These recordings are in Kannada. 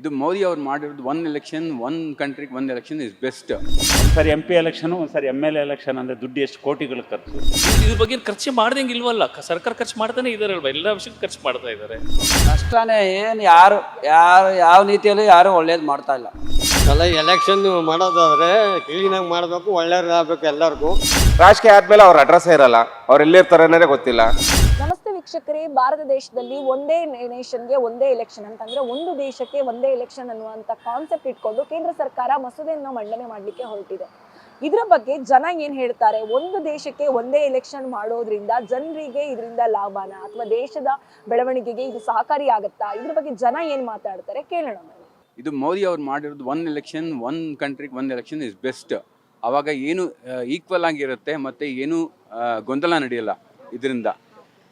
ಇದು ಮೋದಿ ಅವ್ರು ಮಾಡಿರೋದು ಒನ್ ಎಲೆಕ್ಷನ್ ಒನ್ ಕಂಟ್ರಿಗೆ ಒನ್ ಎಲೆಕ್ಷನ್ ಇಸ್ ಬೆಸ್ಟ್ ಒಂದ್ಸರಿ ಎಂ ಪಿ ಎಲೆಕ್ಷನ್ ಒಂದ್ಸರಿ ಎಂ ಎಲ್ ಎಲೆಕ್ಷನ್ ಅಂದ್ರೆ ದುಡ್ಡು ಎಷ್ಟು ಕೋಟಿಗಳು ಖರ್ಚು? ಇದ್ರ ಬಗ್ಗೆ ಖರ್ಚು ಮಾಡ್ದಂಗೆ ಇಲ್ವಲ್ಲ? ಕ- ಸರ್ಕಾರ ಖರ್ಚು ಮಾಡ್ತಾನೆ ಇದಾರೆ ಅಲ್ವಾ? ಎಲ್ಲ ವಿಷಯಕ್ಕೆ ಖರ್ಚು ಮಾಡ್ತಾ ಇದ್ದಾರೆ ನಷ್ಟನೇ ಏನು ಯಾರು ಯಾರು ಯಾವ ನೀತಿಯಲ್ಲೂ ಯಾರು ಒಳ್ಳೇದು ಮಾಡ್ತಾ ಇಲ್ಲ. ಅಲ್ಲ ಎಲೆಕ್ಷನ್ ಮಾಡೋದಾದ್ರೆ ಕ್ಲೀನಾಗಿ ಮಾಡಬೇಕು ಒಳ್ಳೆಯದಾಗಬೇಕು ಎಲ್ಲರಿಗೂ. ರಾಜಕೀಯ ಆದ್ಮೇಲೆ ಅವ್ರ ಅಡ್ರೆಸ್ ಇರಲ್ಲ. ಅವ್ರು ಎಲ್ಲಿರ್ತಾರೆ ಅನ್ನೋದೇ ಗೊತ್ತಿಲ್ಲ. ವೀಕ್ಷಕರೇ, ಭಾರತ ದೇಶದಲ್ಲಿ ಒಂದೇ ನೇಷನ್ಗೆ ಒಂದೇ ಎಲೆಕ್ಷನ್ ಅಂತಂದ್ರೆ ಒಂದು ದೇಶಕ್ಕೆ ಒಂದೇ ಎಲೆಕ್ಷನ್ ಅನ್ನುವಂತ ಕಾನ್ಸೆಪ್ಟ್ ಇಟ್ಕೊಂಡು ಕೇಂದ್ರ ಸರ್ಕಾರ ಮಸೂದೆಯನ್ನು ಮಂಡನೆ ಮಾಡಲಿಕ್ಕೆ ಹೊರಟಿದೆ. ಇದರ ಬಗ್ಗೆ ಜನ ಏನ್ ಹೇಳ್ತಾರೆ? ಒಂದು ದೇಶಕ್ಕೆ ಒಂದೇ ಎಲೆಕ್ಷನ್ ಮಾಡೋದ್ರಿಂದ ಜನರಿಗೆ ಇದರಿಂದ ಲಾಭನ? ಅಥವಾ ದೇಶದ ಬೆಳವಣಿಗೆಗೆ ಇದು ಸಹಕಾರಿ ಆಗತ್ತಾ? ಇದ್ರ ಬಗ್ಗೆ ಜನ ಏನ್ ಮಾತಾಡ್ತಾರೆ? ಕೇಳೋಣ ಇದು ಮೋದಿ ಅವ್ರು ಮಾಡಿರೋದು ಒನ್ ಎಲೆಕ್ಷನ್ ಒನ್ ಕಂಟ್ರಿಗೆ ಒನ್ ಎಲೆಕ್ಷನ್ ಇಸ್ ಬೆಸ್ಟ್ ಅವಾಗ ಏನು ಈಕ್ವಲ್ ಆಗಿರುತ್ತೆ ಮತ್ತೆ ಏನು ಗೊಂದಲ ನಡೆಯಲ್ಲ ಇದರಿಂದ.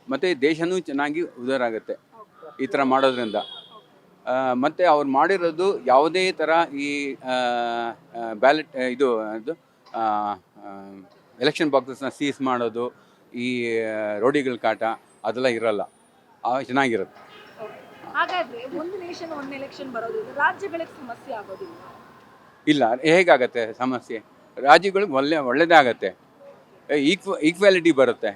ಮತ್ತು ದೇಶನೂ ಚೆನ್ನಾಗಿ ಉದಾರ ಆಗುತ್ತೆ ಈ ಥರ ಮಾಡೋದ್ರಿಂದ. ಮತ್ತು ಅವ್ರು ಮಾಡಿರೋದು ಯಾವುದೇ ಥರ ಈ ಬ್ಯಾಲೆಟ್ ಇದು ಇದು ಎಲೆಕ್ಷನ್ ಬಾಕ್ಸಸ್ನ ಸೀಸ್ ಮಾಡೋದು ಈ ರೋಡಿಗಳ ಕಾಟ ಅದೆಲ್ಲ ಇರಲ್ಲ. ಆ, ಚೆನ್ನಾಗಿರುತ್ತೆ. ಹಾಗಾದ್ರೆ ಒಂದು ನೇಷನ್ ಒಂದ್ ಎಲೆಕ್ಷನ್ ಬರೋದ್ರಿಂದ ರಾಜ್ಯಗಳಿಗೆ ಸಮಸ್ಯೆ ಆಗೋದಿಲ್ಲ. ಇಲ್ಲ ಹೇಗಾಗತ್ತೆ ಸಮಸ್ಯೆ? ರಾಜ್ಯಗಳು ಒಳ್ಳೆ ಒಳ್ಳೆಯದೇ ಆಗತ್ತೆ. ಈಕ್ವ ಈಕ್ವಾಲಿಟಿ ಬರುತ್ತೆ.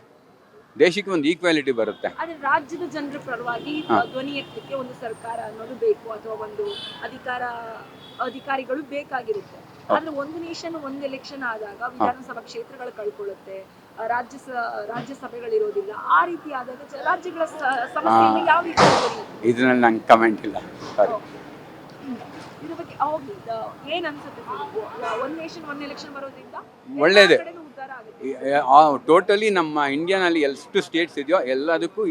ದೇಶಕ್ಕೆ ಒಂದು ಈಕ್ವಾಲಿಟಿ ಬರುತ್ತೆ. ಆದ್ರೆ ರಾಜ್ಯದ ಜನರ ಪರವಾಗಿ ಧ್ವನಿ ಎತ್ತಲಿಕ್ಕೆ ಒಂದು ಸರ್ಕಾರ ಅನ್ನೋದು ಬೇಕು ಅಥವಾ ಒಂದು ಅಧಿಕಾರ ಅಧಿಕಾರಿಗಳು ಬೇಕಾಗಿರುತ್ತೆ. ಆದ್ರೆ ಒಂದು ನೇಷನ್ ಒಂದು ಎಲೆಕ್ಷನ್ ಆದಾಗ ವಿಧಾನಸಭಾ ಕ್ಷೇತ್ರಗಳು ಕಳ್ಕೊಳ್ಳುತ್ತೆ ರಾಜ್ಯ ರಾಜ್ಯಸಭೆಗಳಿರೋದಿಲ್ಲ ಆ ರೀತಿ ಆದಾಗ ರಾಜ್ಯಗಳ ಸಮಸ್ಯೆ ಯಾವ ರೀತಿ? ಇದರಲ್ಲಿ ನಂಗೆ ಕಮೆಂಟ್ ಇಲ್ಲ. ಸಾರಿ ಇದ್ರ ಬಗ್ಗೆ ಏನ್ ಅನ್ಸುತ್ತೆ ಒಂದ್ ನೇಷನ್ ಒಂದು ಎಲೆಕ್ಷನ್ ಬರೋದ್ರಿಂದ ಒಳ್ಳೇದೇ. ಎಲ್ಲಾ ಟೋಟಲಿ ನಮ್ಮ ಇಂಡಿಯಾನಲ್ಲಿ ಎಷ್ಟು ಸ್ಟೇಟ್ಸ್ ಇದೆಯೋ ಎಲ್ಲದಕ್ಕೂ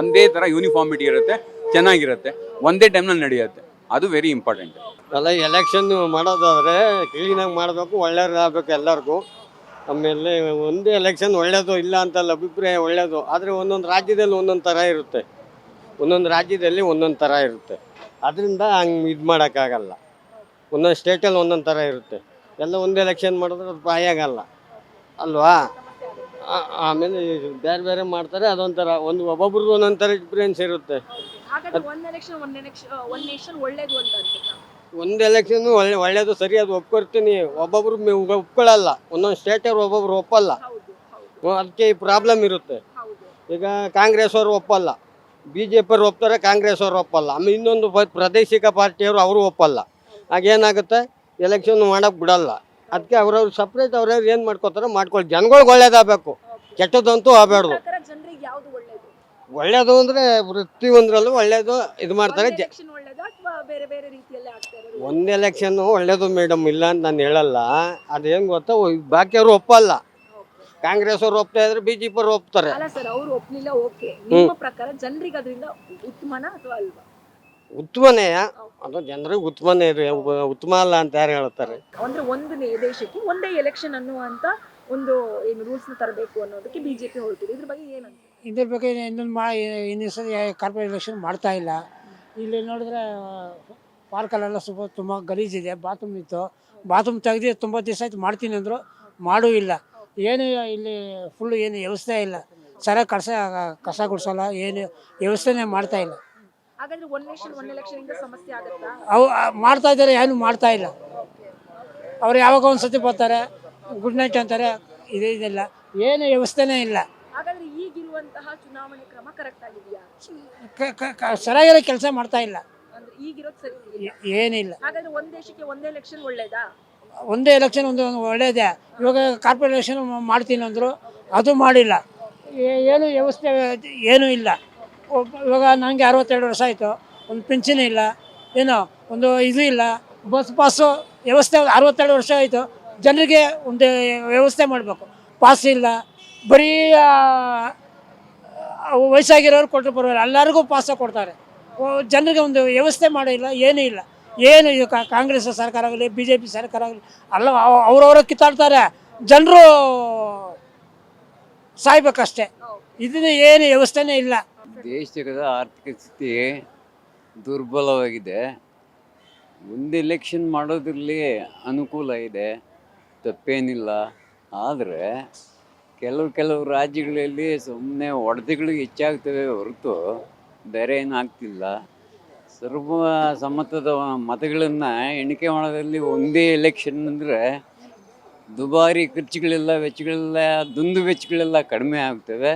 ಒಂದೇ ಥರ ಯೂನಿಫಾರ್ಮಿಟಿ ಇರುತ್ತೆ ಚೆನ್ನಾಗಿರುತ್ತೆ ಒಂದೇ ಟೈಮ್ನಲ್ಲಿ ನಡೆಯುತ್ತೆ. ಅದು ವೆರಿ ಇಂಪಾರ್ಟೆಂಟ್ ಅಲ್ಲ ಎಲೆಕ್ಷನ್ ಮಾಡೋದಾದರೆ ಕ್ಲೀನಾಗಿ ಮಾಡಬೇಕು ಒಳ್ಳೆಯದಾಗಬೇಕು ಎಲ್ಲರಿಗೂ. ಆಮೇಲೆ ಒಂದೇ ಎಲೆಕ್ಷನ್ ಒಳ್ಳೆಯದು ಇಲ್ಲ ಅಂತಲ್ಲ ಅಭಿಪ್ರಾಯ ಒಳ್ಳೆಯದು ಆದರೆ ಒಂದೊಂದು ರಾಜ್ಯದಲ್ಲಿ ಒಂದೊಂದು ಥರ ಇರುತ್ತೆ. ಒಂದೊಂದು ರಾಜ್ಯದಲ್ಲಿ ಒಂದೊಂದು ಥರ ಇರುತ್ತೆ. ಅದರಿಂದ ಹಂಗೆ ಇದು ಮಾಡೋಕ್ಕಾಗಲ್ಲ. ಒಂದೊಂದು ಸ್ಟೇಟಲ್ಲಿ ಒಂದೊಂದು ಥರ ಇರುತ್ತೆ. ಎಲ್ಲ ಒಂದೇ ಎಲೆಕ್ಷನ್ ಮಾಡಿದ್ರೆ ಅದು ಆಗಲ್ಲ. ಅಲ್ವಾ? ಆಮೇಲೆ ಬೇರೆ ಬೇರೆ ಮಾಡ್ತಾರೆ ಅದೊಂಥರ ಒಂದು ಒಬ್ಬೊಬ್ರದ್ದು ಒಂದೊಂಥರ ಥರ ಎಕ್ಸ್ಪೀರಿಯನ್ಸ್ ಇರುತ್ತೆ ಒಂದ್ ಎಲೆಕ್ಷನ್ ಒಳ್ಳೆ ಒಳ್ಳೇದು ಸರಿ ಅದು ಒಪ್ಕೊಡ್ತೀನಿ. ಒಬ್ಬೊಬ್ರು ಒಪ್ಕೊಳ್ಳಲ್ಲ ಒಂದೊಂದು ಸ್ಟೇಟವ್ರು ಒಬ್ಬೊಬ್ರು ಒಪ್ಪಲ್ಲ. ಅದಕ್ಕೆ ಈ ಪ್ರಾಬ್ಲಮ್ ಇರುತ್ತೆ. ಈಗ ಕಾಂಗ್ರೆಸ್ ಅವರು ಒಪ್ಪಲ್ಲ. ಬಿ ಜೆ ಪಿಯವ್ರು ಒಪ್ತಾರೆ ಕಾಂಗ್ರೆಸ್ ಅವ್ರು ಒಪ್ಪಲ್ಲ. ಆಮೇಲೆ ಇನ್ನೊಂದು ಪ್ರಾದೇಶಿಕ ಪಾರ್ಟಿಯವರು ಅವರು ಒಪ್ಪಲ್ಲ. ಆಗೇನಾಗುತ್ತೆ ಎಲೆಕ್ಷನ್ ಮಾಡಕ್ಕೆ ಬಿಡಲ್ಲ. ಅದಕ್ಕೆ ಅವ್ರವ್ರು ಸಪ್ರೇಟ್ ಅವ್ರವ್ರು ಏನು ಮಾಡ್ಕೋತಾರ ಮಾಡ್ಕೊಳ್ಳಿ ಜನಗಳಿಗೆ ಒಳ್ಳೇದಾಗಬೇಕು. ಕೆಟ್ಟದಂತೂ ಆಗಬಾರ್ದು. ಒಳ್ಳೇದು? ಒಳ್ಳೇದು ವೃತ್ತಿ ಒಂದರಲ್ಲೂ ಒಳ್ಳೇದು ಇದು ಮಾಡ್ತಾರೆ ಜ ಇರೋದು? ಒಂದು ಎಲೆಕ್ಷನ್ ಒಳ್ಳೇದು ಮೇಡಮ್ ಇಲ್ಲ ಅಂತ ನಾನು ಹೇಳಲ್ಲ. ಅದೇನು ಗೊತ್ತಾ ಬಾಕಿಯವರು ಒಪ್ಪಲ್ಲ. ಕಾಂಗ್ರೆಸ್ ಅವ್ರು ಒಪ್ತಾ ಇದ್ರೆ ಬಿಜೆಪಿ ಅವ್ರು ಒಪ್ತಾರೆ. ಅಲ್ಲ ಸರ್ ಅವ್ರು ಒಪ್ಲಿಲ್ಲ ಓಕೆ. ನಿಮ್ಮ ಪ್ರಕಾರ ಜನರಿಗೆ ಅದರಿಂದ ಉತ್ತಮನ ಅಥವಾ ಅಲ್ವಾ? ಉತ್ತಮನೇ ಅದು ಜನರಿಗೆ ಉತ್ಪನ್ನ ರೀ. ಉತ್ತಮ ಅಲ್ಲ ಅಂತ ಯಾರು ಹೇಳ್ತಾರೆ? ಅಂದ್ರೆ ಒಂದು ನೇ- ದೇಶಕ್ಕೆ ಒಂದೇ ಎಲೆಕ್ಷನ್ ಅನ್ನುವಂತ ಒಂದು ಏನು ರೂಲ್ಸ್ ತರಬೇಕು ಅನ್ನೋದಕ್ಕೆ ಬಿಜೆಪಿ ಹೊರಟಿದೆ. ಇದ್ರ ಬಗ್ಗೆ ಏನಂತ ಇದ್ರ ಬಗ್ಗೆ ಇನ್ನೊಂದು ಮಾ ಇನ್ನೊಂದು ಸರಿ ಕಾರ್ಪೊರೇಟ್ ಎಲೆಕ್ಷನ್ ಮಾಡ್ತಾ ಇಲ್ಲ. ಇಲ್ಲಿ ನೋಡಿದ್ರೆ ಪಾರ್ಕಲ್ಲೆಲ್ಲ ಸ್ವಲ್ಪ ತುಂಬ ಗಲೀಜಿದೆ ಬಾತ್ರೂಮ್ ಇತ್ತು. ಬಾತ್ರೂಮ್ ತೆಗ್ದು ತುಂಬ ದಿವಸ ಆಯ್ತು ಮಾಡ್ತೀನಿ ಅಂದರು. ಮಾಡೂ ಇಲ್ಲ. ಏನು ಇಲ್ಲಿ ಫುಲ್ ಏನು ವ್ಯವಸ್ಥೆ ಇಲ್ಲ. ಸರ ಕಸ ಕಸ ಗುಡಿಸಲ್ಲ ಏನು ವ್ಯವಸ್ಥೆನೇ ಮಾಡ್ತಾ ಇಲ್ಲ. ಹಾಗಾದ್ರೆ ಒನ್ ನೇಷನ್ ಒನ್ ಎಲೆಕ್ಷನ್ ಇಂದ ಸಮಸ್ಯೆ ಆಗತ್ತಾ? ಅವು ಆ, ಮಾಡ್ತಾ ಇದ್ದಾರೆ ಏನು ಮಾಡ್ತಾ ಇಲ್ಲ. ಅವ್ರು ಯಾವಾಗ ಒಂದು ಸತಿ ಬರ್ತಾರೆ ಗುಡ್ ನೈಟ್ ಅಂತಾರೆ ಇದೇ ಇದೆಲ್ಲ. ಏನು ವ್ಯವಸ್ಥೆನೇ ಇಲ್ಲ. ಹಾಗಾದ್ರೆ ಈಗಿರುವಂತಹ ಚುನಾವಣೆ ಕ್ರಮ ಕರೆಕ್ಟ್ ಆಗಿದೆಯಾ? ಕ- ಕ- ಕ- ಸರಿಯಾಗಿರೋ ಕೆಲಸ ಮಾಡ್ತಾ ಇಲ್ಲ. ಅಂದ್ರೆ ಈಗಿರೋದು ಸರಿ ಇದೆಯಾ? ಏ- ಏನಿಲ್ಲ. ಹಾಗಾದ್ರೆ ಒಂದ್ ದೇಶಕ್ಕೆ ಒಂದೇ ಎಲೆಕ್ಷನ್ ಒಳ್ಳೇದಾ? ಒಂದೇ ಎಲೆಕ್ಷನ್ ಒಂದು ಒಂದು ಒಳ್ಳೇದೇ. ಇವಾಗ ಕಾರ್ಪೊರೇಷನ್ ಮಾಡ್ತೀನಿ ಅಂದರು ಅದು ಮಾಡಿಲ್ಲ. ಏ- ಏನು ವ್ಯವಸ್ಥೆ ಏನೂ ಇಲ್ಲ. ಇವಾಗ ನನಗೆ ಅರವತ್ತೆರಡು ವರ್ಷ ಆಯಿತು. ಒಂದು ಪಿಂಚಣಿ ಇಲ್ಲ ಏನೋ ಒಂದು ಇದು ಇಲ್ಲ. ಬಸ್ ಪಾಸು ವ್ಯವಸ್ಥೆ ಅರವತ್ತೆರಡು ವರ್ಷ ಆಯಿತು. ಜನರಿಗೆ ಒಂದು ವ್ಯವಸ್ಥೆ ಮಾಡಬೇಕು. ಪಾಸ್ ಇಲ್ಲ. ಬರೀ ವಯಸ್ಸಾಗಿರೋರು ಕೊಟ್ಟರು ಪರವಾಗಿಲ್ಲ. ಎಲ್ಲರಿಗೂ ಪಾಸ ಕೊಡ್ತಾರೆ. ಜನರಿಗೆ ಒಂದು ವ್ಯವಸ್ಥೆ ಮಾಡಿಲ್ಲ ಏನೂ ಇಲ್ಲ. ಏನು ಇದು ಕಾಂಗ್ರೆಸ್ ಸರ್ಕಾರ ಆಗಲಿ ಬಿ ಜೆ ಪಿ ಸರ್ಕಾರ ಆಗಲಿ ಅಲ್ಲ ಅವ್- ಅವ್ರವ್ರ ಕಿತ್ತಾಡ್ತಾರೆ. ಜನರು ಸಾಯ್ಬೇಕಷ್ಟೇ. ಇದನ್ನ ಏನು ವ್ಯವಸ್ಥೆನೇ ಇಲ್ಲ. ದೇಶದ ಆರ್ಥಿಕ ಸ್ಥಿತಿ ದುರ್ಬಲವಾಗಿದೆ. ಒಂದು ಎಲೆಕ್ಷನ್ ಮಾಡೋದ್ರಲ್ಲಿ ಅನುಕೂಲ ಇದೆ, ತಪ್ಪೇನಿಲ್ಲ. ಆದರೆ ಕೆಲವು ಕೆಲವು ರಾಜ್ಯಗಳಲ್ಲಿ ಸುಮ್ಮನೆ ಒಡೆತಗಳು ಹೆಚ್ಚಾಗ್ತವೆ ಹೊರತು ಬೇರೆ ಏನಾಗ್ತಿಲ್ಲ ಸರ್ವ ಸಮ್ಮತದ ಮತಗಳನ್ನು ಎಣಿಕೆ ಮಾಡೋದ್ರಲ್ಲಿ ಒಂದೇ ಎಲೆಕ್ಷನ್ ಅಂದರೆ ದುಬಾರಿ ಖರ್ಚುಗಳೆಲ್ಲ ವೆಚ್ಚಗಳೆಲ್ಲ ದುಂದು ವೆಚ್ಚಗಳೆಲ್ಲ ಕಡಿಮೆ ಆಗ್ತವೆ.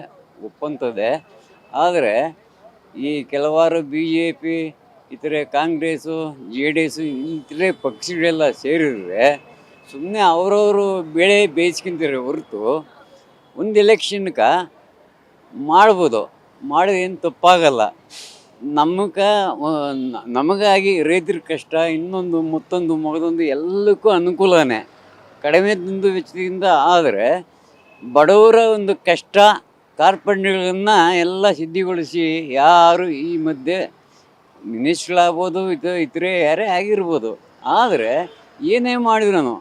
ಒಪ್ಪಂತದೆ ಆದರೆ ಈ ಕೆಲವಾರು ಬಿ ಜೆ ಪಿ ಇತರೆ ಕಾಂಗ್ರೆಸ್ಸು ಜೆ ಡಿ ಎಸ್ಸು ಇತರೆ ಪಕ್ಷಗಳೆಲ್ಲ ಸೇರಿದ್ರೆ ಸುಮ್ಮನೆ ಅವರವರು ಬೆಳೆ ಬೇಯಿಸ್ಕೊಂತಾರೆ ಹೊರತು ಒಂದು ಎಲೆಕ್ಷನ್ಗೆ ಮಾಡ್ಬೋದು. ಮಾಡೋದು ಏನು ತಪ್ಪಾಗಲ್ಲ. ನಮಗೆ ನಮಗಾಗಿ ರೈತರ ಕಷ್ಟ, ಇನ್ನೊಂದು ಮತ್ತೊಂದು ಮಗದೊಂದು ಎಲ್ಲಕ್ಕೂ ಅನುಕೂಲನೇ. ಕಡಿಮೆ ದುಂದು ವೆಚ್ಚದಿಂದ ಆದರೆ ಬಡವರ ಒಂದು ಕಷ್ಟ ಕಾರ್ಪಣ್ಯಗಳನ್ನು ಎಲ್ಲ ಸಿದ್ಧಿಗೊಳಿಸಿ ಯಾರು ಈ ಮಧ್ಯೆ ಮಿನಿಸ್ಟ್ರಾಗ್ಬೋದು ಇದು ಇತರೆ ಯಾರೇ ಆಗಿರ್ಬೋದು. ಆದರೆ ಏನೇ ಮಾಡಿದ್ರು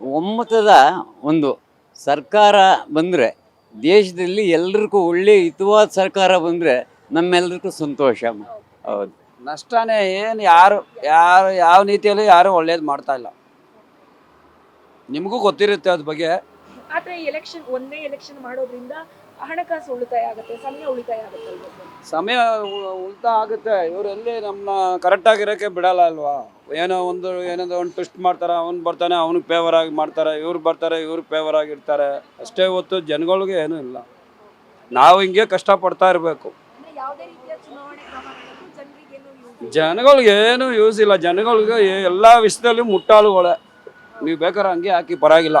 ಒಮ್ಮತದ ಒಂದು ಸರ್ಕಾರ ಬಂದರೆ ದೇಶದಲ್ಲಿ ಎಲ್ರಿಗೂ ಒಳ್ಳೆಯ ಹಿತವಾದ ಸರ್ಕಾರ ಬಂದರೆ ನಮ್ಮೆಲ್ರಿಗೂ ಸಂತೋಷ. ಹೌದು. ನಷ್ಟನೇ ಏನು ಯಾರು ಯಾರು ಯಾವ ನೀತಿಯಲ್ಲೂ ಯಾರು ಒಳ್ಳೇದು ಮಾಡ್ತಾ ಇಲ್ಲ. ನಿಮಗೂ ಗೊತ್ತಿರುತ್ತೆ ಅದ್ರ ಬಗ್ಗೆ. ಆದರೆ ಎಲೆಕ್ಷನ್ ಒಂದೇ ಎಲೆಕ್ಷನ್ ಮಾಡೋದ್ರಿಂದ ಹಣಕಾಸು ಉಳಿತಾಯ ಆಗುತ್ತೆ ಸಮಯ ಉಳಿತಾಯ ಆಗುತ್ತೆ ಸಮಯ ಉಳಿತಾಯ ಆಗುತ್ತೆ. ಇವರಲ್ಲಿ ನಮ್ಮ ನಮ್ಮನ್ನ ಕರೆಕ್ಟಾಗಿರೋಕ್ಕೆ ಬಿಡಲ್ಲ ಅಲ್ವಾ? ಏನೋ ಒಂದು ಏನಾದ್ರು ಒಂದು ಟ್ವಿಸ್ಟ್ ಮಾಡ್ತಾರೆ ಅವ್ನು ಬರ್ತಾನೆ ಅವ್ನಿಗೆ ಫೇವರ್ ಆಗಿ ಮಾಡ್ತಾರೆ ಇವ್ರು ಬರ್ತಾರೆ ಇವ್ರು ಫೇವರ್ ಆಗಿರ್ತಾರೆ ಅಷ್ಟೇ ಹೊತ್ತು ಜನಗಳಿಗೆ ಏನೂ ಇಲ್ಲ. ನಾವು ಹಿಂಗೆ ಕಷ್ಟಪಡ್ತಾ ಇರಬೇಕು. ಜನಗಳಿಗೆ ಏನು ಯೂಸ್ ಇಲ್ಲ. ಜನಗಳಿಗೆ ಎಲ್ಲ ವಿಷಯದಲ್ಲೂ ಮುಟ್ಟಾಳುಗಳೇ. ನೀವು ಬೇಕಾದ್ರೆ ಹಂಗೆ ಹಾಕಿ ಪರವಾಗಿಲ್ಲ.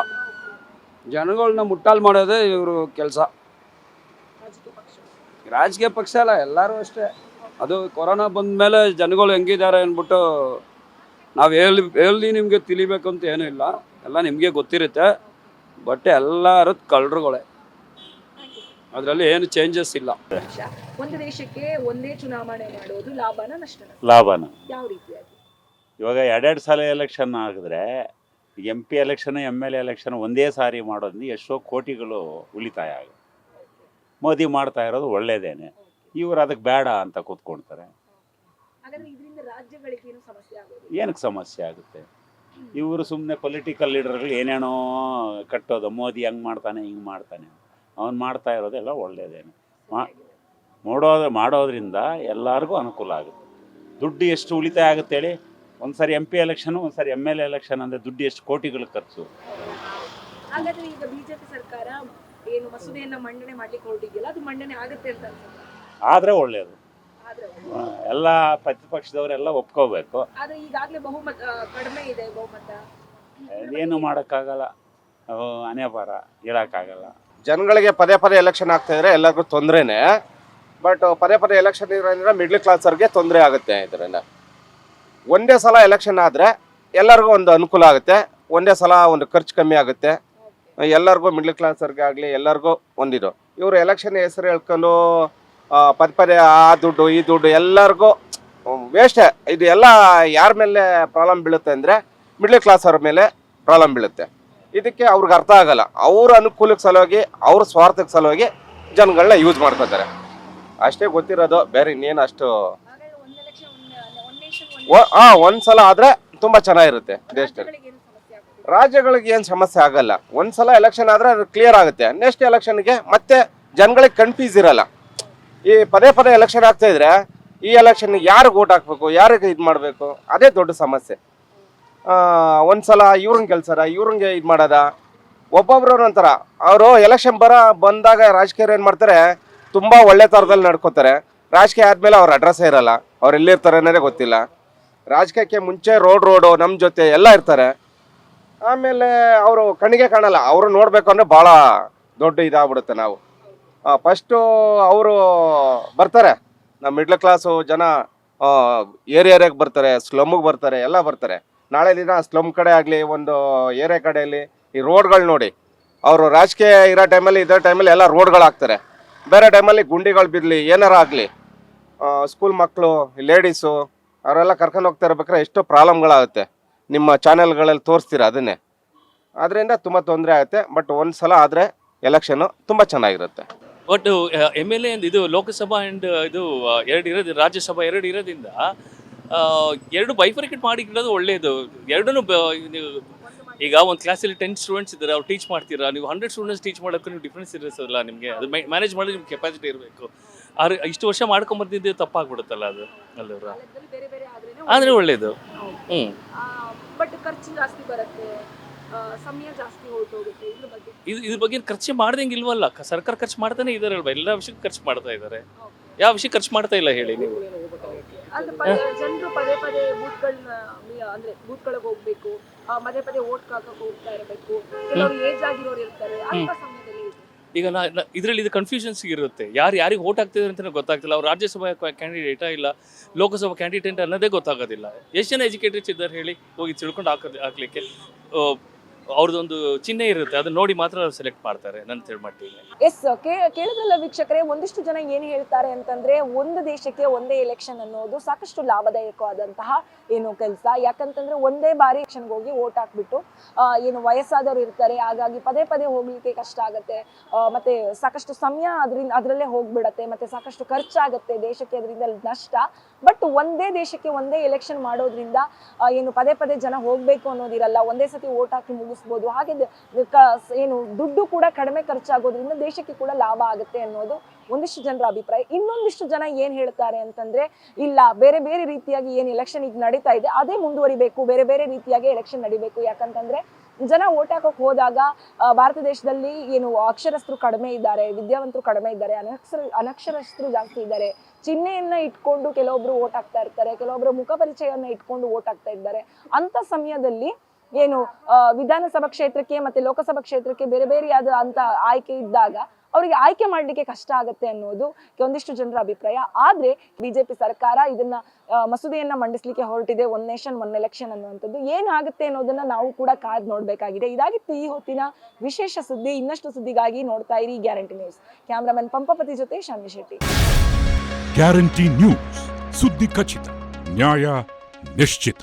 ಜನಗಳನ್ನ ಮುಟ್ಟಾಲು ಮಾಡೋದೇ ಇವರು ಕೆಲಸ. ರಾಜಕೀಯ ಪಕ್ಷ ಅಲ್ಲ ಎಲ್ಲರೂ ಅಷ್ಟೇ. ಅದು ಕೊರೋನಾ ಬಂದ ಮೇಲೆ ಜನಗಳು ಹೆಂಗಿದ್ದಾರೆ ಅಂದ್ಬಿಟ್ಟು ನಾವು ಹೇಳಿ ಹೇಳಿ ನಿಮಗೆ ತಿಳಿಬೇಕು ಅಂತ ಏನೂ ಇಲ್ಲ. ಎಲ್ಲ ನಿಮಗೆ ಗೊತ್ತಿರುತ್ತೆ. ಬಟ್ ಎಲ್ಲರೂ ಕಳ್ಳರುಗಳೇ. ಅದರಲ್ಲಿ ಏನು ಚೇಂಜಸ್ ಇಲ್ಲ. ಒಂದು ದೇಶಕ್ಕೆ ಒಂದೇ ಚುನಾವಣೆ ಮಾಡೋದು ಲಾಭನ ನಷ್ಟನ? ಲಾಭನ. ಯಾವ ರೀತಿಯಾಗಿ? ಇವಾಗ ಎರಡೆರಡು ಸಲ ಎಲೆಕ್ಷನ್ ಆಗಿದ್ರೆ M P election M L election ಒಂದೇ ಸಾರಿ ಮಾಡೋದ್ರಿಂದ ಎಷ್ಟೋ ಕೋಟಿಗಳು ಉಳಿತಾಯ ಆಗುತ್ತೆ. ಮೋದಿ ಮಾಡ್ತಾ ಇರೋದು ಒಳ್ಳೇದೇನೆ. ಇವರು ಅದಕ್ಕೆ ಬೇಡ ಅಂತ ಕೂತ್ಕೊಳ್ತಾರೆ. ಏನಕ್ಕೆ ಸಮಸ್ಯೆ ಆಗುತ್ತೆ? ಇವರು ಸುಮ್ಮನೆ ಪೊಲಿಟಿಕಲ್ ಲೀಡರ್ಗಳು ಏನೇನೋ ಕಟ್ಟೋದು ಮೋದಿ ಹಂಗೆ ಮಾಡ್ತಾನೆ ಹಿಂಗೆ ಮಾಡ್ತಾನೆ. ಅವ್ನು ಮಾಡ್ತಾ ಇರೋದೆಲ್ಲ ಒಳ್ಳೇದೇನೆ. ಮಾ ಮೋಡೋ ಮಾಡೋದ್ರಿಂದ ಎಲ್ಲರಿಗೂ ಅನುಕೂಲ ಆಗುತ್ತೆ. ದುಡ್ಡು ಎಷ್ಟು ಉಳಿತಾಯ ಆಗುತ್ತೆ ಹೇಳಿ? ಒಂದು ಸಾರಿ ಎಂ ಪಿ ಎಲೆಕ್ಷನು ಒಂದು ಸಾರಿ ಎಂ ಎಲ್ ಎ ಎಲೆಕ್ಷನ್ ಅಂದರೆ ದುಡ್ಡು ಎಷ್ಟು ಕೋಟಿಗಳು ಖರ್ಚು? ಏನು ಮಸೂದೆಯನ್ನ ಮಂಡನೆ ಮಾಡ್ಲಿಕ್ಕೆ ಹೊರಟಿದೆಯಲ್ಲ ಅದು ಮಂಡನೆ ಆಗುತ್ತೆ ಅಂತ ಅನ್ಸುತ್ತೆ. ಆದರೆ ಒಳ್ಳೆಯದು ಆದ್ರೆ ಎಲ್ಲ ಪ್ರತಿಪಕ್ಷದವರೆಲ್ಲ ಒಪ್ಕೋಬೇಕು. ಆದ್ರೆ ಈಗಾಗಲೇ ಬಹುಮತ ಕಡಿಮೆ ಇದೆ ಬಹುಮತ. ಏನು ಮಾಡೋಕ್ಕಾಗಲ್ಲ. ಅವು ಹಣೆ ಬರ ಇರೋಕ್ಕಾಗಲ್ಲ ಜನಗಳಿಗೆ ಪದೇ ಪದೇ ಎಲೆಕ್ಷನ್ ಆಗ್ತಾ ಇದ್ರೆ ಎಲ್ಲರಿಗೂ ತೊಂದರೆನೇ. ಬಟ್ ಪದೇ ಪದೇ ಎಲೆಕ್ಷನ್ ಇರೋದ್ರಿಂದ ಮಿಡ್ಲ್ ಕ್ಲಾಸರ್ಗೆ ತೊಂದರೆ ಆಗುತ್ತೆ ಇದರಿಂದ. ಒಂದೇ ಸಲ ಎಲೆಕ್ಷನ್ ಆದರೆ ಎಲ್ಲರಿಗೂ ಒಂದು ಅನುಕೂಲ ಆಗುತ್ತೆ. ಒಂದೇ ಸಲ ಒಂದು ಖರ್ಚು ಕಮ್ಮಿ ಆಗುತ್ತೆ. ಎಲ್ಲರಿಗೂ ಮಿಡ್ಲ್ ಆಗಲಿ ಎಲ್ಲರಿಗೂ ಒಂದಿದು. ಇವರು ಎಲೆಕ್ಷನ್ ಹೆಸರು ಹೇಳ್ಕೊಂಡು ಪದ ಪದೇ ಆ ದುಡ್ಡು ಈ ದುಡ್ಡು ಎಲ್ಲರಿಗೂ ವೇಸ್ಟೇ ಇದು ಎಲ್ಲ ಯಾರ ಮೇಲೆ ಪ್ರಾಬ್ಲಮ್ ಬೀಳುತ್ತೆ ಅಂದರೆ ಮಿಡ್ಲ್ ಕ್ಲಾಸ್ ಅವ್ರ ಮೇಲೆ ಪ್ರಾಬ್ಲಮ್ ಬೀಳುತ್ತೆ. ಇದಕ್ಕೆ ಅವ್ರಿಗೆ ಅರ್ಥ ಆಗಲ್ಲ. ಅವ್ರ ಅನುಕೂಲಕ್ಕೆ ಸಲುವಾಗಿ ಅವ್ರ ಸ್ವಾರ್ಥಕ್ಕೆ ಸಲುವಾಗಿ ಜನಗಳನ್ನ ಯೂಸ್ ಮಾಡ್ಕೋತಾರೆ. ಅಷ್ಟೇ ಗೊತ್ತಿರೋದು ಬೇರೆ ಇನ್ನೇನು ಅಷ್ಟು ಹಾಂ ಒಂದು ಸಲ ಆದ್ರೆ ತುಂಬಾ ಚೆನ್ನಾಗಿರುತ್ತೆ ದೇಶದಲ್ಲಿ. ರಾಜ್ಯಗಳಿಗೆ ಏನು ಸಮಸ್ಯೆ ಆಗಲ್ಲ. ಒಂದ್ಸಲ ಎಲೆಕ್ಷನ್ ಆದ್ರೆ ಅದು ಕ್ಲಿಯರ್ ಆಗುತ್ತೆ. ನೆಕ್ಸ್ಟ್ ಎಲೆಕ್ಷನ್ಗೆ ಮತ್ತೆ ಜನಗಳಿಗೆ ಕನ್ಫ್ಯೂಸ್ ಇರಲ್ಲ. ಈ ಪದೇ ಪದೇ ಎಲೆಕ್ಷನ್ ಆಗ್ತಾ ಇದ್ರೆ ಈ ಎಲೆಕ್ಷನ್ ಯಾರಿಗೆ ಓಟ್ ಹಾಕ್ಬೇಕು, ಯಾರಿಗೆ ಇದು ಮಾಡಬೇಕು? ಅದೇ ದೊಡ್ಡ ಸಮಸ್ಯೆ. ಒಂದ್ಸಲ ಇವ್ರನ್ನ ಕೆಲಸರ ಇವ್ರಂಗೆ ಇದು ಮಾಡೋದ. ಒಬ್ಬೊಬ್ರು ಒಂಥರ ಅವರು ಎಲೆಕ್ಷನ್ ಬರ, ಬಂದಾಗ ರಾಜಕೀಯರು ಏನು ಮಾಡ್ತಾರೆ, ತುಂಬ ಒಳ್ಳೆ ಥರದಲ್ಲಿ ನಡ್ಕೋತಾರೆ. ರಾಜಕೀಯ ಆದಮೇಲೆ ಅವ್ರ ಅಡ್ರೆಸ್ಸೇ ಇರಲ್ಲ. ಅವ್ರು ಎಲ್ಲಿರ್ತಾರೆ ಅನ್ನೋದೇ ಗೊತ್ತಿಲ್ಲ. ರಾಜಕೀಯಕ್ಕೆ ಮುಂಚೆ ರೋಡ್ ರೋಡು ನಮ್ಮ ಜೊತೆ ಎಲ್ಲ ಇರ್ತಾರೆ. ಆಮೇಲೆ ಅವರು ಕಣ್ಣಿಗೆ ಕಾಣಲ್ಲ, ಅವರು ನೋಡಬೇಕು ಅಂದರೆ ಭಾಳ ದೊಡ್ಡ ಇದಾಗ್ಬಿಡುತ್ತೆ ನಾವು. ಫಸ್ಟು ಅವರು ಬರ್ತಾರೆ, ನಮ್ಮ ಮಿಡ್ಲ್ ಕ್ಲಾಸು ಜನ ಏರಿಯಾಗೆ ಬರ್ತಾರೆ ಸ್ಲಮ್ಗೆ ಬರ್ತಾರೆ, ಎಲ್ಲ ಬರ್ತಾರೆ. ನಾಳೆ ದಿನ ಸ್ಲಮ್ ಕಡೆ ಆಗಲಿ, ಒಂದು ಏರಿಯಾ ಕಡೆಯಲ್ಲಿ ಈ ರೋಡ್ಗಳು ನೋಡಿ. ಅವರು ರಾಜಕೀಯ ಇರೋ ಟೈಮಲ್ಲಿ ಇದೇ ಟೈಮಲ್ಲಿ ಎಲ್ಲ ರೋಡ್ಗಳು ಹಾಕ್ತಾರೆ. ಬೇರೆ ಟೈಮಲ್ಲಿ ಗುಂಡಿಗಳು ಬಿರಲಿ, ಏನಾರ ಆಗಲಿ. ಸ್ಕೂಲ್ ಮಕ್ಕಳು ಲೇಡೀಸು ಅವರೆಲ್ಲ ಕರ್ಕೊಂಡು ಹೋಗ್ತಾ ಇರ್ಬೇಕಾದ್ರೆ ಎಷ್ಟೋ ಪ್ರಾಬ್ಲಮ್ಗಳಾಗುತ್ತೆ ನಿಮ್ಮ ಚಾನೆಲ್ಗಳಲ್ಲಿ ತೋರಿಸ್ತೀರ ಅದನ್ನೇ? ಅದರಿಂದ ತುಂಬ ತೊಂದರೆ ಆಗುತ್ತೆ, ಬಟ್ ಒಂದು ಸಲ ಆದರೆ ಎಲೆಕ್ಷನ್ನು ತುಂಬ ಚೆನ್ನಾಗಿರುತ್ತೆ. ಬಟ್ ಎಂ ಎಲ್ ಎ ಇದು ಲೋಕಸಭಾ ಆ್ಯಂಡ್ ಇದು ಎರಡು ಇರೋದು ರಾಜ್ಯಸಭಾ ಎರಡು ಇರೋದ್ರಿಂದ ಎರಡು ಬೈಫರಿಕೇಟ್ ಮಾಡಿ ಇರೋದು ಒಳ್ಳೆಯದು ನೀವು, ಈಗ ಒಂದು ಕ್ಲಾಸಲ್ಲಿ ಟೆನ್ ಸ್ಟೂಡೆಂಟ್ಸ್ ಇದ್ದಾರೆ ಅವ್ರು ಟೀಚ್ ಮಾಡ್ತೀರಾ? ನೀವು ಹಂಡ್ರೆಡ್ ಸ್ಟೂಡೆಂಟ್ಸ್ ಟೀಚ್ ಮಾಡೋಕ್ಕೆ ನೀವು ಡಿಫ್ರೆನ್ಸ್ ಇರಿಸಲ್ಲ ನಿಮಗೆ? ಅದು ಮ್ಯಾನೇಜ್ ಮಾಡೋದು ನಿಮ್ಗೆ ಕೆಪಾಸಿಟಿ ಇರಬೇಕು. ಆದ್ರೆ ಇಷ್ಟು ವರ್ಷ ಮಾಡ್ಕೊಂಬರ್ತಿದ್ದೆ ತಪ್ಪಾಗ್ಬಿಡುತ್ತಲ್ಲ ಅದು ಅಲ್ಲವ್ರ ಆದರೆ ಒಳ್ಳೇದು. ಬಟ್ ಖರ್ಚು ಜಾಸ್ತಿ ಬರುತ್ತೆ. ಆ, ಸಮಯ ಜಾಸ್ತಿ ಹೊರಟೋಗುತ್ತೆ ಇದ್ರ ಬಗ್ಗೆ. ಇದು ಇದ್ರ ಬಗ್ಗೆ ಖರ್ಚು ಮಾಡ್ದಂಗೆ ಇಲ್ವಲ್ಲ ಕ- ಸರ್ಕಾರ ಖರ್ಚು ಮಾಡ್ತಾನೆ ಇದಾರೆ ಅಲ್ವಾ? ಎಲ್ಲ ವಿಷಯಕ್ಕೆ ಖರ್ಚು ಮಾಡ್ತಾ ಇದ್ದಾರೆ ಯಾವ ವಿಷಯ ಖರ್ಚು ಮಾಡ್ತಾ ಇಲ್ಲ ಹೇಳಿ ನೀವು. ಅಂದ್ರೆ ಪದೇ ಜನರು ಪದೇ ಪದೇ ಬೂತ್ಗಳನ್ನ ಅಂದ್ರೆ ಬೂತ್ಗಳಿಗೆ ಹೋಗ್ಬೇಕು. ಆ, ಪದೇ ಪದೇ ಓಟ್ ಹಾಕಕ್ ಹೋಗ್ತಾ ಇರಬೇಕು. ಕೆಲವರು ಏಜ್ ಆಗಿರೋರು ಇರ್ತಾರೆ. ಅಂತ ಸಮಯದಲ್ಲಿ. ಈಗ ನಾ ಇದರಲ್ಲಿ ಇದು ಕನ್ಫ್ಯೂಷನ್ಸ್ ಇರುತ್ತೆ. ಯಾರು ಯಾರಿಗೆ ಓಟ್ ಆಗ್ತಿದ್ರು ಅಂತ ಗೊತ್ತಾಗ್ತಿಲ್ಲ. ಅವ್ರು ರಾಜ್ಯಸಭಾ ಕ್ಯಾಂಡಿಡೇಟಾ ಇಲ್ಲ, ಲೋಕಸಭಾ ಕ್ಯಾಂಡಿಡೇಟ್ ಅನ್ನೋದೇ ಗೊತ್ತಾಗೋದಿಲ್ಲ. ಎಷ್ಟು ಜನ ಎಜುಕೇಟೆಡ್ಸ್ ಇದ್ದಾರೆ ಹೇಳಿ? ಹೋಗಿ ತಿಳ್ಕೊಂಡು ಹಾಕೋದು ಹಾಕ್ಲಿಕ್ಕೆ. ಅವ್ರದ್ದೊಂದು ಚಿಹ್ನೆ ಇರುತ್ತೆ, ಅದನ್ನ ನೋಡಿ ಮಾತ್ರ ಸೆಲೆಕ್ಟ್ ಮಾಡ್ತಾರೆ ನನ್ನ ತಿಳ್ಮಟ್ಟಿಗೆ. ಎಸ್ ಕೇಳಿದ್ರಲ್ಲ ವೀಕ್ಷಕರೇ, ಒಂದಿಷ್ಟು ಜನ ಏನ್ ಹೇಳ್ತಾರೆ ಅಂತಂದ್ರೆ, ಒಂದು ದೇಶಕ್ಕೆ ಒಂದೇ ಎಲೆಕ್ಷನ್ ಅನ್ನೋದು ಸಾಕಷ್ಟು ಲಾಭದಾಯಕವಾದಂತಹ ಏನು ಕೆಲಸ. ಯಾಕಂತಂದ್ರೆ ಒಂದೇ ಬಾರಿ ಎಲೆಕ್ಷನ್ಗೆ ಹೋಗಿ ಓಟ್ ಹಾಕ್ಬಿಟ್ಟು ಏನು ವಯಸ್ಸಾದವರು ಇರ್ತಾರೆ, ಹಾಗಾಗಿ ಪದೇ ಪದೇ ಹೋಗ್ಲಿಕ್ಕೆ ಕಷ್ಟ ಆಗುತ್ತೆ. ಮತ್ತೆ ಸಾಕಷ್ಟು ಸಮಯ ಅದರಿಂದ ಅದರಲ್ಲೇ ಹೋಗ್ಬಿಡತ್ತೆ, ಮತ್ತೆ ಸಾಕಷ್ಟು ಖರ್ಚಾಗತ್ತೆ ದೇಶಕ್ಕೆ, ಅದರಿಂದ ನಷ್ಟ. ಬಟ್ ಒಂದೇ ದೇಶಕ್ಕೆ ಒಂದೇ ಎಲೆಕ್ಷನ್ ಮಾಡೋದ್ರಿಂದ ಏನು ಪದೇ ಪದೇ ಜನ ಹೋಗ್ಬೇಕು ಅನ್ನೋದಿರಲ್ಲ, ಒಂದೇ ಸತಿ ಓಟ್ ಹಾಕಿ ಮುಗಿಸ್ಬೋದು ಹಾಗೆ ಏನು ದುಡ್ಡು ಕೂಡ ಕಡಿಮೆ ಖರ್ಚಾಗೋದ್ರಿಂದ ದೇಶಕ್ಕೆ ಕೂಡ ಲಾಭ ಆಗುತ್ತೆ ಅನ್ನೋದು ಒಂದಿಷ್ಟು ಜನರ ಅಭಿಪ್ರಾಯ. ಇನ್ನೊಂದಿಷ್ಟು ಜನ ಏನ್ ಹೇಳ್ತಾರೆ ಅಂತಂದ್ರೆ, ಇಲ್ಲ, ಬೇರೆ ಬೇರೆ ರೀತಿಯಾಗಿ ಏನು ಎಲೆಕ್ಷನ್ ಈಗ ನಡೀತಾ ಇದೆ, ಅದೇ ಮುಂದುವರಿಬೇಕು, ಬೇರೆ ಬೇರೆ ರೀತಿಯಾಗಿ ಎಲೆಕ್ಷನ್ ನಡಿಬೇಕು. ಯಾಕಂತಂದ್ರೆ ಜನ ಓಟ್ ಹಾಕೋಕೆ ಹೋದಾಗ ಭಾರತ ದೇಶದಲ್ಲಿ ಏನು ಅಕ್ಷರಸ್ಥರು ಕಡಿಮೆ ಇದ್ದಾರೆ, ವಿದ್ಯಾವಂತರು ಕಡಿಮೆ ಇದ್ದಾರೆ, ಅನಕ್ಷರ, ಅನಕ್ಷರಸ್ಥರು ಜಾಸ್ತಿ ಇದ್ದಾರೆ. ಚಿಹ್ನೆಯನ್ನ ಇಟ್ಕೊಂಡು ಕೆಲವೊಬ್ರು ಓಟ್ ಹಾಕ್ತಾ ಇರ್ತಾರೆ, ಕೆಲವೊಬ್ರು ಮುಖ ಪರಿಚಯವನ್ನ ಇಟ್ಕೊಂಡು ಓಟ್ ಹಾಕ್ತಾ ಇದ್ದಾರೆ. ಅಂತ ಸಮಯದಲ್ಲಿ ಏನು ವಿಧಾನಸಭಾ ಕ್ಷೇತ್ರಕ್ಕೆ ಮತ್ತೆ ಲೋಕಸಭಾ ಕ್ಷೇತ್ರಕ್ಕೆ ಬೇರೆ ಬೇರೆಯಾದ ಅಂತ ಆಯ್ಕೆ ಇದ್ದಾಗ ಅವರಿಗೆ ಆಯ್ಕೆ ಮಾಡ್ಲಿಕ್ಕೆ ಕಷ್ಟ ಆಗುತ್ತೆ ಅನ್ನೋದು ಒಂದಿಷ್ಟು ಜನರ ಅಭಿಪ್ರಾಯ. ಆದ್ರೆ ಬಿಜೆಪಿ ಸರ್ಕಾರ ಇದನ್ನ ಮಸೂದೆಯನ್ನ ಮಂಡಿಸ್ಲಿಕ್ಕೆ ಹೊರಟಿದೆ ಒನ್ ನೇಷನ್ ಒನ್ ಎಲೆಕ್ಷನ್ ಅನ್ನುವಂಥದ್ದು. ಏನಾಗುತ್ತೆ ಅನ್ನೋದನ್ನ ನಾವು ಕೂಡ ಕಾದ್ ನೋಡ್ಬೇಕಾಗಿದೆ. ಇದಾಗಿತ್ತು ಈ ಹೊತ್ತಿನ ವಿಶೇಷ ಸುದ್ದಿ. ಇನ್ನಷ್ಟು ಸುದ್ದಿಗಾಗಿ ನೋಡ್ತಾ ಇರಿ ಗ್ಯಾರಂಟಿ ನ್ಯೂಸ್. ಕ್ಯಾಮ್ರಾಮನ್ ಪಂಪಪತಿ ಜೊತೆ ಶಾಮಿ ಶೆಟ್ಟಿ. Guarantee news. ಸುದ್ದಿ ಖಚಿತ, ನ್ಯಾಯ ನಿಶ್ಚಿತ.